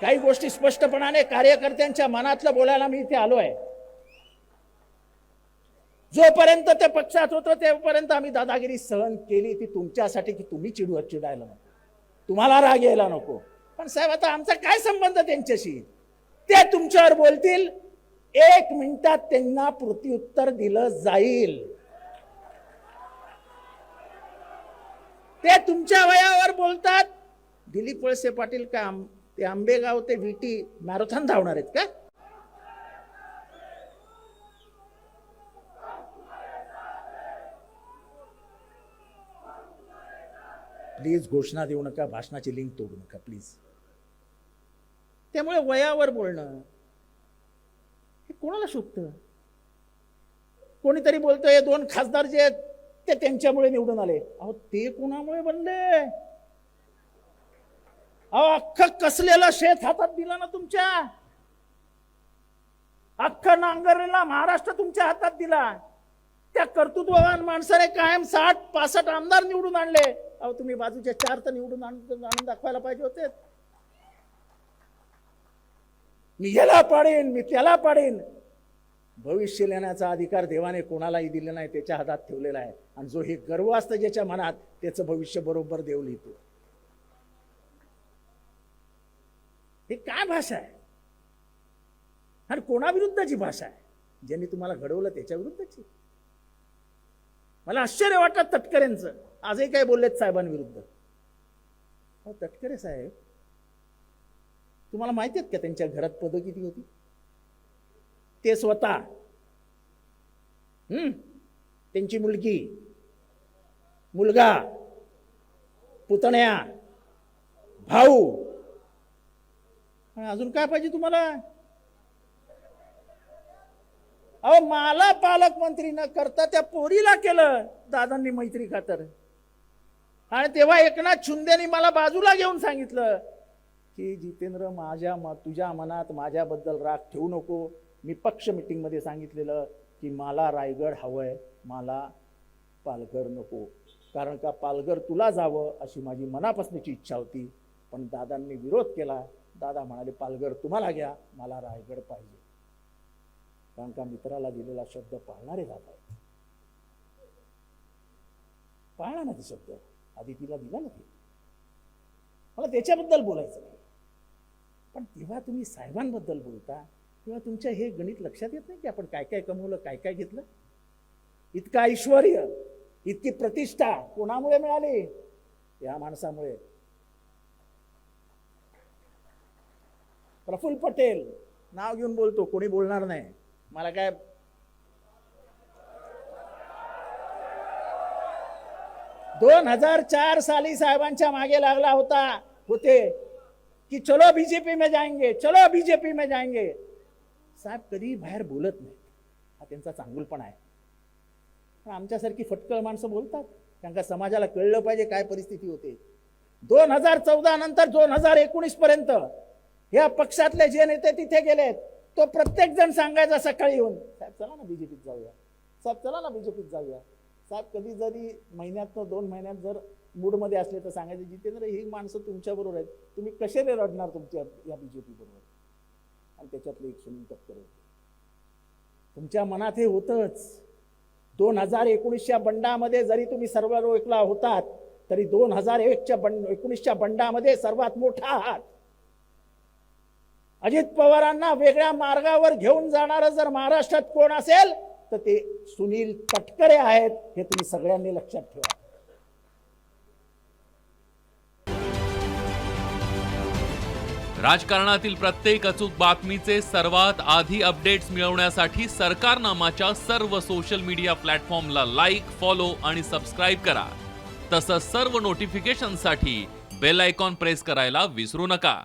काही गोष्टी स्पष्टपणाने कार्यकर्त्यांच्या मनातलं बोलायला मी इथे आलो आहे जोपर्यंत ते पक्षात होतं तेपर्यंत आम्ही दादागिरी सहन केली ती तुमच्यासाठी की तुम्ही चिडू चिडायला नको. तुम्हाला राग यायला नको. पण साहेब आता आमचा काय संबंध त्यांच्याशी? ते तुमच्यावर बोलतील. एक मिनिटात त्यांना प्रत्युत्तर दिलं जाईल. ते तुमच्या वयावर बोलतात. दिलीप वळसे पाटील काय ते आंबेगाव ते विटी मॅरेथॉन धावणार आहेत का? प्लीज घोषणा देऊ नका भाषणाची लिंक तोडू नका प्लीज. त्यामुळे वयावर बोलणं हे कोणाला शोभतं? कोणीतरी बोलतोय दोन खासदार जे आहेत ते त्यांच्यामुळे निवडून आले. अहो ते कोणामुळे बनले? अहो अख्खं कसलेलं शेत हातात दिलं ना तुमच्या? अख्खं नांगरलेला महाराष्ट्र तुमच्या हातात दिला. त्या कर्तृत्ववान माणसाने कायम साठ पासष्ट आमदार निवडून आणले. अहो तुम्ही बाजूच्या चार तर निवडून आणून दाखवायला पाहिजे होते. मी याला पाडेन मी त्याला पाडेन. भविष्य लिहिण्याचा अधिकार देवाने कोणालाही दिलेला नाही त्याच्या हातात ठेवलेला आहे. आणि जो हे गर्व असतं ज्याच्या मनात त्याचं भविष्य बरोबर देव लिहितो. हे काय भाषा आहे? आणि कोणाविरुद्धची भाषा आहे? ज्यांनी तुम्हाला घडवलं त्याच्या विरुद्धची मला आश्चर्य वाटतं तटकरेंचं. आजही काय बोललेत साहेबांविरुद्ध? अहो, तटकरे साहेब तुम्हाला माहिती आहेत का त्यांच्या घरात पदं किती होती? ते स्वतः हम्म त्यांची मुलगी मुलगा पुतण्या भाऊ अजून काय पाहिजे तुम्हाला? अहो मला पालकमंत्री न करता त्या पोरीला केलं दादांनी मैत्री खातर. आणि तेव्हा एकनाथ शिंदेनी मला बाजूला घेऊन सांगितलं की जितेंद्र माझ्या म तुझ्या मनात माझ्याबद्दल राग ठेवू नको. मी पक्ष मिटिंगमध्ये सांगितलेलं की मला रायगड हवंय मला पालघर नको. कारण का पालघर तुला जावं अशी माझी मनापासूनची इच्छा होती. पण दादांनी विरोध केला दादा म्हणाले पालघर तुम्हाला घ्या मला रायगड पाहिजे. कारण का मित्राला दिलेला शब्द पाळणारे दादा आहेत. पाळला ना ते शब्द. आदितीला दिला ना ते. मला त्याच्याबद्दल बोलायचं नाही. पण तेव्हा तुम्ही साहेबांबद्दल बोलता तेव्हा तुमच्या हे गणित लक्षात येत नाही की आपण काय काय कमवलं काय काय घेतलं? इतकं ऐश्वर इतकी प्रतिष्ठा कोणामुळे मिळाली? या माणसामुळे. प्रफुल्ल पटेल. नाव घेऊन बोलतो कोणी बोलणार नाही. मला काय दोन हजार चार साली साहेबांच्या मागे लागला होता. होते. की चलो बीजेपी में जाएंगे चलो बीजेपी में जाएंगे. साहेब कधी बाहेर बोलत नाही. हा त्यांचा चांगुलपणा आहे. पण आमच्यासारखी फटकळ माणसं बोलतात. कारण का समाजाला कळलं पाहिजे काय परिस्थिती होते. दोन हजार चौदा नंतर दोन हजार एकोणीस पर्यंत या पक्षातले जे नेते तिथे गेलेत तो प्रत्येक जण सांगायचा सकाळी येऊन साहेब चला ना बीजेपीत जाऊया. साहेब चला ना बीजेपीत जाऊया. साहेब कधी जरी महिन्यात दोन महिन्यात जर मूडमध्ये असले तर सांगायचे जितेंद्र ही माणसं तुमच्याबरोबर आहेत. तुम्ही कशाने रडणार तुमच्या या बीजेपी बरोबर? आणि त्याच्यातले एक सुनील तटकरे तुमच्या मनात हे होतंच. दोन हजार एकोणीसच्या बंडामध्ये जरी तुम्ही सर्व रोखला होतात तरी दोन हजार एकच्या बंड एकोणीसच्या बंडामध्ये सर्वात मोठा आहात अजित पवारांना वेगळ्या मार्गावर घेऊन जाणारं जर महाराष्ट्रात कोण असेल तर ते सुनील तटकरे आहेत हे तुम्ही सगळ्यांनी लक्षात ठेवा. राजकारणातील प्रत्येक अचूक बातमीचे सर्वात आधी अपडेट्स मिळवण्यासाठी सरकारनामाच्या सर्व सोशल मीडिया प्लॅटफॉर्मला लाईक फॉलो आणि सबस्क्राईब करा. तसंच सर्व नोटिफिकेशनसाठी बेल आयकॉन प्रेस करायला विसरू नका.